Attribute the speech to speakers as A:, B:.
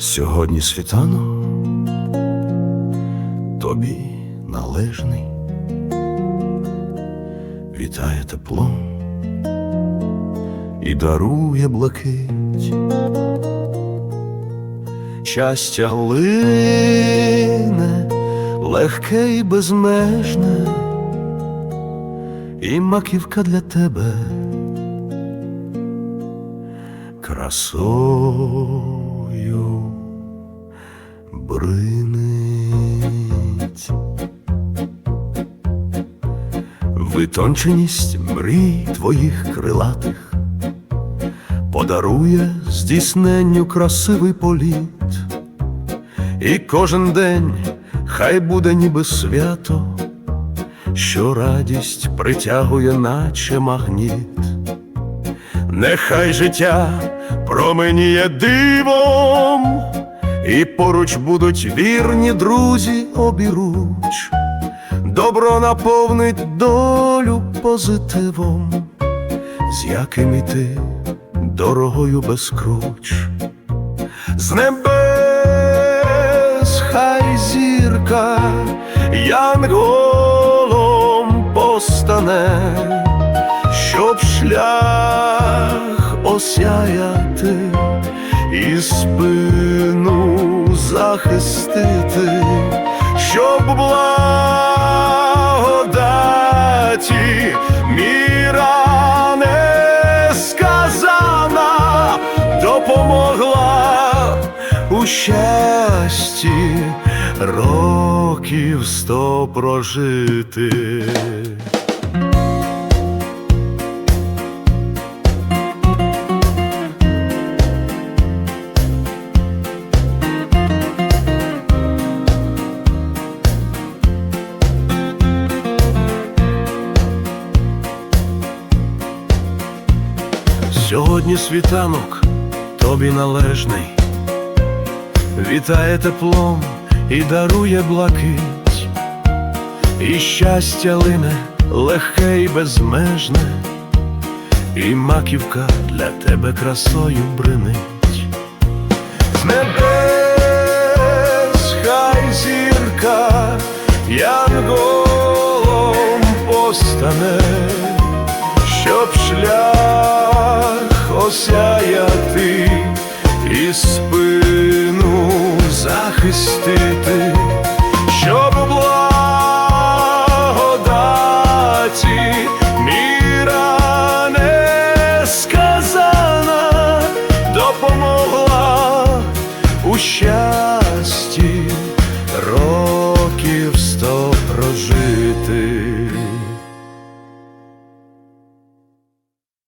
A: Сьогодні світанок тобі належний, вітає теплом і дарує блакить. Щастя лине, легке і безмежне, і маківка для тебе красою Витонченість мрій твоїх крилатих подарує здійсненню красивий політ, і кожен день хай буде ніби свято, що радість притягує, наче магніт. Нехай життя променіє дивом, і поруч будуть вірні друзі обіруч, добро наповнить долю позитивом, з яким іти дорогою без круч, з небес хай зірка янголом постане щоб шлях осяяти і спину захистити, благодаті міра несказана допомогла у щасті років сто прожити. Сьогодні світанок тобі належний, вітає теплом і дарує блакить, і щастя лине легке і безмежне, і маківка для тебе красою бринить. З небес хай зірка янголом постане осяяти і спину захистити, щоб благодаті міра несказана допомогла у щасті років сто прожити.